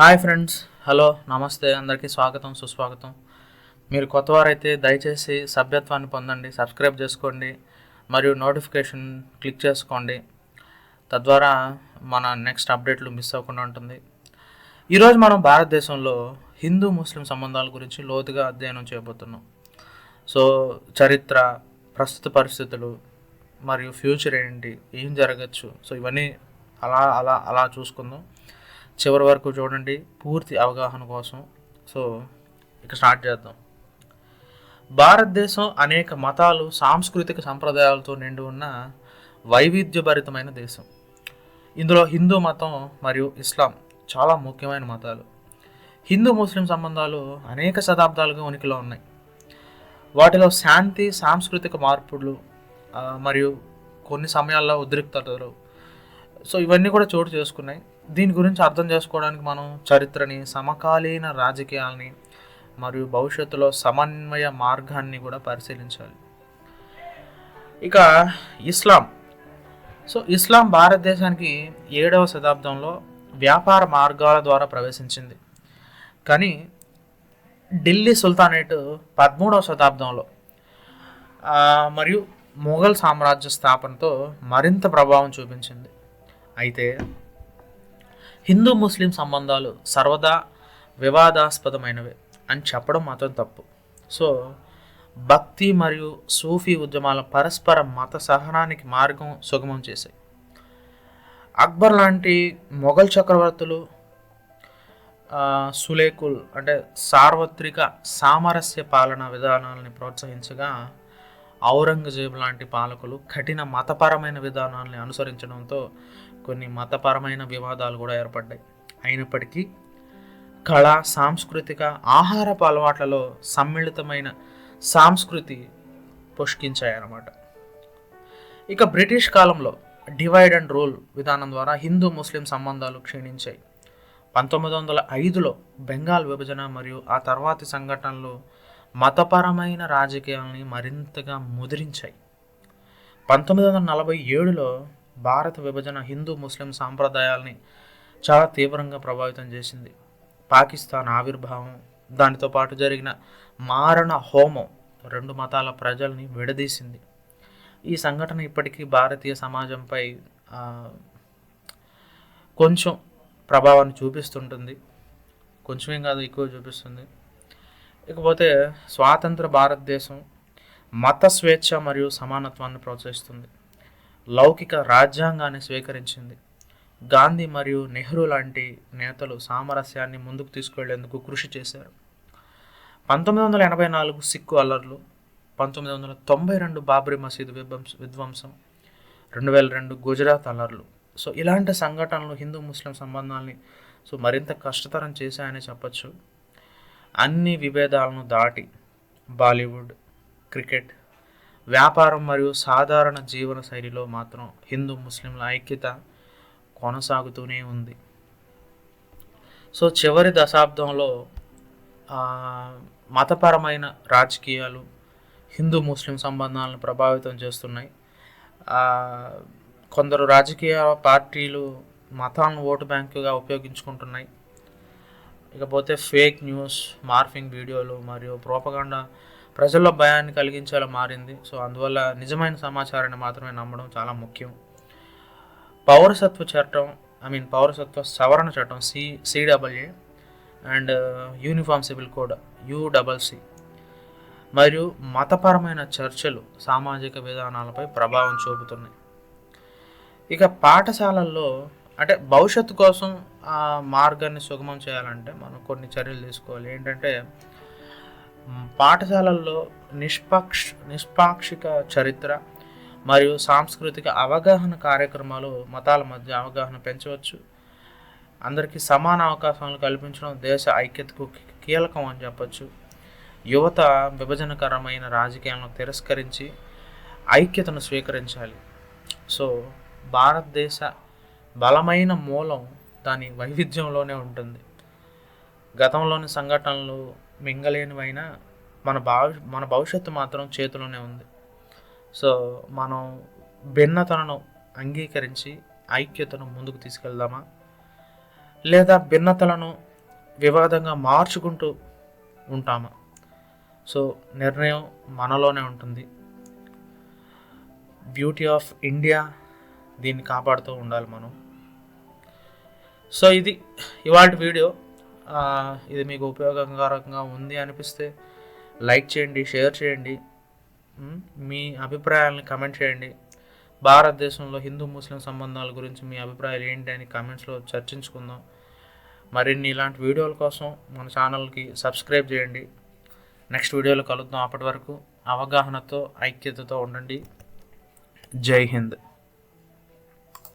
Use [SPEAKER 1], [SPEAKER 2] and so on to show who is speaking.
[SPEAKER 1] Hi friends hello నమస్తే అందరికీ స్వాగతం సుస్వాగతం. మీరు కొత్తవారైతే దయచేసి సభ్యత్వాన్ని పొందండి సబ్స్క్రైబ్ చేసుకోండి మరియు నోటిఫికేషన్ క్లిక్ చేసుకోండి. తద్వారా మన నెక్స్ట్ అప్డేట్లు మిస్ అవ్వకుండా ఉంటుంది. ఈరోజు మనం భారతదేశంలో హిందూ ముస్లిం సంబంధాల గురించి లోతుగా అధ్యయనం చేయబోతున్నాం. సో చరిత్ర ప్రస్తుత పరిస్థితులు మరియు ఫ్యూచర్ ఏంటి ఏం జరగచ్చు సో ఇవన్నీ అలా అలా అలా చూసుకుందాం. చివరి వరకు చూడండి పూర్తి అవగాహన కోసం. సో ఇక స్టార్ట్ చేద్దాం. భారతదేశం అనేక మతాలు సాంస్కృతిక సంప్రదాయాలతో నిండి ఉన్న వైవిధ్యభరితమైన దేశం. ఇందులో హిందూ మతం మరియు ఇస్లాం చాలా ముఖ్యమైన మతాలు. హిందూ ముస్లిం సంబంధాలు అనేక శతాబ్దాలుగా ఉనికిలో ఉన్నాయి. వాటిలో శాంతి సాంస్కృతిక మార్పులు మరియు కొన్ని సమయాల్లో ఉద్రిక్తతలు. సో ఇవన్నీ కూడా చోటు చేసుకున్నాయి. దీని గురించి అర్థం చేసుకోవడానికి మనం చరిత్రని సమకాలీన రాజకీయాల్ని మరియు భవిష్యత్తులో సమన్వయ మార్గాన్ని కూడా పరిశీలించాలి. ఇక ఇస్లాం. సో ఇస్లాం భారతదేశానికి ఏడవ శతాబ్దంలో వ్యాపార మార్గాల ద్వారా ప్రవేశించింది. కానీ ఢిల్లీ సుల్తానేట్ పదమూడవ శతాబ్దంలో మరియు మొఘల్ సామ్రాజ్య స్థాపనతో మరింత ప్రభావం చూపించింది. అయితే హిందూ ముస్లిం సంబంధాలు సర్వదా వివాదాస్పదమైనవి అని చెప్పడం మాత్రం తప్పు. సో భక్తి మరియు సూఫీ ఉద్యమాల పరస్పర మత సహనానికి మార్గం సుగమం చేశాయి. అక్బర్ లాంటి మొఘల్ చక్రవర్తులు సులేకుల్ అంటే సార్వత్రిక సామరస్య పాలన విధానాలని ప్రోత్సహించగా ఔరంగజేబు లాంటి పాలకులు కఠిన మతపరమైన విధానాన్ని అనుసరించడంతో కొన్ని మతపరమైన వివాదాలు కూడా ఏర్పడ్డాయి. అయినప్పటికీ కళ సాంస్కృతిక ఆహారపు అలవాట్లలో సమ్మిళితమైన సాంస్కృతి పుష్కించాయన్నమాట. ఇక బ్రిటిష్ కాలంలో డివైడ్ అండ్ రూల్ విధానం ద్వారా హిందూ ముస్లిం సంబంధాలు క్షీణించాయి. పంతొమ్మిది వందల ఐదులో బెంగాల్ విభజన మరియు ఆ తర్వాతి సంఘటనలు మతపరమైన రాజకీయాలని మరింతగా ముదిరించాయి. పంతొమ్మిది వందల నలభై ఏడులో భారత విభజన హిందూ ముస్లిం సాంప్రదాయాల్ని చాలా తీవ్రంగా ప్రభావితం చేసింది. పాకిస్తాన్ ఆవిర్భావం దానితో పాటు జరిగిన మారణ హోమం రెండు మతాల ప్రజల్ని విడదీసింది. ఈ సంఘటన ఇప్పటికీ భారతీయ సమాజంపై కొంచెం ప్రభావాన్ని చూపిస్తుంటుంది. కొంచెమేం కాదు ఎక్కువ చూపిస్తుంది. ఇకపోతే స్వాతంత్ర భారతదేశం మత స్వేచ్ఛ మరియు సమానత్వాన్ని ప్రోత్సహిస్తుంది. లౌకిక రాజ్యాంగాన్ని స్వీకరించింది. గాంధీ మరియు నెహ్రూ లాంటి నేతలు సామరస్యాన్ని ముందుకు తీసుకెళ్ళేందుకు కృషి చేశారు. పంతొమ్మిది వందల ఎనభై నాలుగు సిక్కు అల్లర్లు పంతొమ్మిది వందల తొంభై రెండు బాబ్రీ మసీదు విధ్వంస విధ్వంసం రెండు వేల రెండు గుజరాత్ అల్లర్లు. సో ఇలాంటి సంఘటనలు హిందూ ముస్లిం సంబంధాల్ని సో మరింత కష్టతరం చేశాయని చెప్పచ్చు. అన్ని విభేదాలను దాటి బాలీవుడ్ క్రికెట్ వ్యాపారం మరియు సాధారణ జీవన శైలిలో మాత్రం హిందూ ముస్లింల ఐక్యత కొనసాగుతూనే ఉంది. సో చివరి దశాబ్దంలో మతపరమైన రాజకీయాలు హిందూ ముస్లిం సంబంధాలను ప్రభావితం చేస్తున్నాయి. కొందరు రాజకీయ పార్టీలు మతాలను ఓటు బ్యాంకుగా ఉపయోగించుకుంటున్నాయి. ఇకపోతే ఫేక్ న్యూస్ మార్ఫింగ్ వీడియోలు మరియు ప్రోపగాండా ప్రజల్లో భయాన్ని కలిగించేలా మారింది. సో అందువల్ల నిజమైన సమాచారాన్ని మాత్రమే నమ్మడం చాలా ముఖ్యం. పౌరసత్వ చట్టం ఐ మీన్ పౌరసత్వ సవరణ చట్టం సి CW and uniform civil code U double C మరియు మతపరమైన చర్చలు సామాజిక విధానాలపై ప్రభావం చూపుతున్నాయి. ఇక పాఠశాలల్లో అంటే భవిష్యత్తు కోసం ఆ మార్గాన్ని సుగమం చేయాలంటే మనం కొన్ని చర్యలు తీసుకోవాలి. ఏంటంటే పాఠశాలల్లో నిష్పక్ష నిష్పాక్షిక చరిత్ర మరియు సాంస్కృతిక అవగాహన కార్యక్రమాలు మతాల మధ్య అవగాహన పెంచవచ్చు. అందరికీ సమాన అవకాశాలు కల్పించడం దేశ ఐక్యతకు కీలకం అని చెప్పచ్చు. యువత విభజనకరమైన రాజకీయాలను తిరస్కరించి ఐక్యతను స్వీకరించాలి. సో భారతదేశ బలమైన మూలం దాని వైవిధ్యంలోనే ఉంటుంది. గతంలోని సంఘటనలు మింగలేనివైనా మన భావి మన భవిష్యత్తు మాత్రం చేతిలోనే ఉంది. సో మనం భిన్నతలను అంగీకరించి ఐక్యతను ముందుకు తీసుకెళ్దామా? లేదా భిన్నతలను వివాదంగా మార్చుకుంటూ ఉంటామా? సో నిర్ణయం మనలోనే ఉంటుంది. బ్యూటీ ఆఫ్ ఇండియా దీన్ని కాపాడుతూ ఉండాలి మనం. సో ఇది ఇవాళ వీడియో. ఇది మీకు ఉపయోగకరంగా ఉంది అనిపిస్తే లైక్ చేయండి షేర్ చేయండి. మీ అభిప్రాయాలను కమెంట్ చేయండి. భారతదేశంలో హిందూ ముస్లిం సంబంధాల గురించి మీ అభిప్రాయాలు ఏంటి అని కామెంట్స్లో చర్చించుకుందాం. మరిన్ని ఇలాంటి వీడియోల కోసం మన ఛానల్కి సబ్స్క్రైబ్ చేయండి. నెక్స్ట్ వీడియోలో కలుద్దాం అప్పటి వరకు అవగాహనతో ఐక్యతతో ఉండండి. జై హింద్.